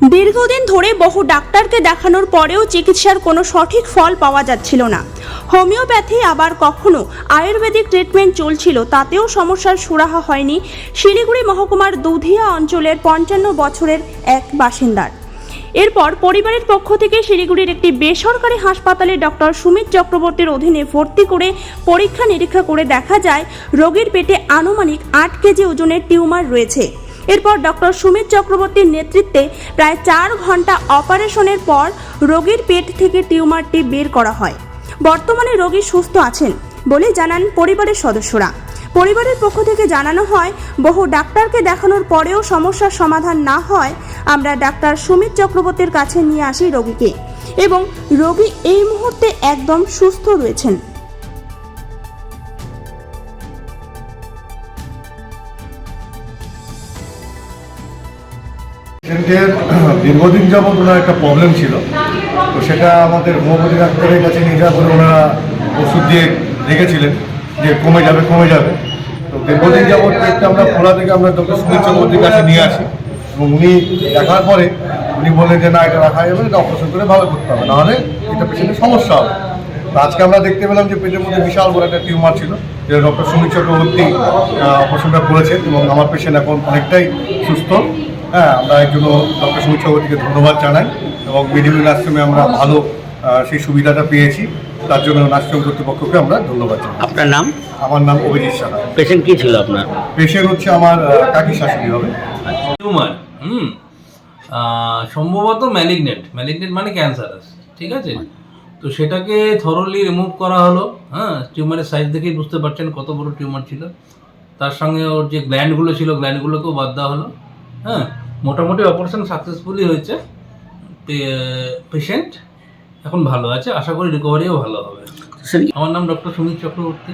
দীর্ঘদিন ধরে বহু ডাক্তারকে দেখানোর পরেও চিকিৎসার কোনো সঠিক ফল পাওয়া যাচ্ছিল না। হোমিওপ্যাথি আবার কখনো আয়ুর্বেদিক ট্রিটমেন্ট চলছিল, তাতেও সমস্যার সুরাহা হয়নি শিলিগুড়ি মহকুমার দুধিয়া অঞ্চলের পঞ্চান্ন বছরের এক বাসিন্দার। এরপর পরিবারের পক্ষ থেকে শিলিগুড়ির একটি বেসরকারি হাসপাতালে ডক্টর সুমিত চক্রবর্তীর অধীনে ভর্তি করে পরীক্ষা নিরীক্ষা করে দেখা যায়, রোগীর পেটে আনুমানিক আট কেজি ওজনের টিউমার রয়েছে। এরপর ডক্টর সুমিত চক্রবর্তীর নেতৃত্বে প্রায় চার ঘণ্টা অপারেশনের পর রোগীর পেট থেকে টিউমারটি বের করা হয়। বর্তমানে রোগী সুস্থ আছেন বলে জানান পরিবারের সদস্যরা। পরিবারের পক্ষ থেকে জানানো হয়, বহু ডাক্তারকে দেখানোর পরেও সমস্যার সমাধান না হয়, আমরা ডাক্তার সুমিত চক্রবর্তীর কাছে নিয়ে আসি রোগীকে। এবং রোগী এই মুহূর্তে একদম সুস্থ রয়েছেন। পেশেন্টের দীর্ঘদিন যাবৎ ওনার একটা প্রবলেম ছিল। তো সেটা আমাদের হোমিওপ্যাথি ডাক্তারের কাছে নিয়ে যাওয়ার পরে ওনারা ওষুধ দিয়ে রেখেছিলেন যে কমে যাবে কমে যাবে। তো দীর্ঘদিন যাবৎ পেটটা আমরা খোলা থেকে আমরা ডক্টর সুমিত চক্রবর্তীর কাছে নিয়ে আসি এবং উনি দেখার পরে উনি বললেন যে, না, এটা রাখা যাবে এটা অপারেশন করে ভালো করতে হবে, নাহলে এটা পেশেন্টের সমস্যা হবে। তো আজকে আমরা দেখতে পেলাম যে পেটের মধ্যে বিশাল বড় একটা টিউমার ছিল যেটা ডক্টর সুমিত চক্রবর্তী অপারেশনটা করেছেন এবং আমার পেশেন্ট এখন অনেকটাই সুস্থ। হ্যাঁ আমরা এর জন্য ডক্টর সুমিত চক্রবর্তীকে ধন্যবাদ জানাই এবং মেডিকেল আশ্রমে আমরা ভালো সেই সুবিধাটা পেয়েছি। তার জন্য নার্সিং কর্তৃপক্ষকে আমরা ধন্যবাদ জানাই। আপনার নাম? আমার নাম অভিজিৎ সাহা। পেশেন্ট কি ছিল আপনার? পেশেন্ট হচ্ছে আমার কাকি শাশুড়ি হবে। টিউমার হুম। সম্ভবত ম্যালিগনেন্ট ম্যালিগনেন্ট মানে ক্যান্সারাস ঠিক আছে? তো সেটাকে থরলি রিমুভ করা হলো হ্যাঁ? টিউমারের সাইজ দেখেই বুঝতে পারছেন কত বড় টিউমার ছিল। তার সঙ্গে ওর যে গ্ল্যান্ডগুলো ছিল গ্ল্যান্ডগুলোকেও বাদ দেওয়া হলো হ্যাঁ? মোটামুটি অপারেশন সাকসেসফুলি হয়েছে। পেশেন্ট এখন ভালো আছে। আশা করি রিকভারিও ভালো হবে। আমার নাম ডক্টর সুমিত চক্রবর্তী।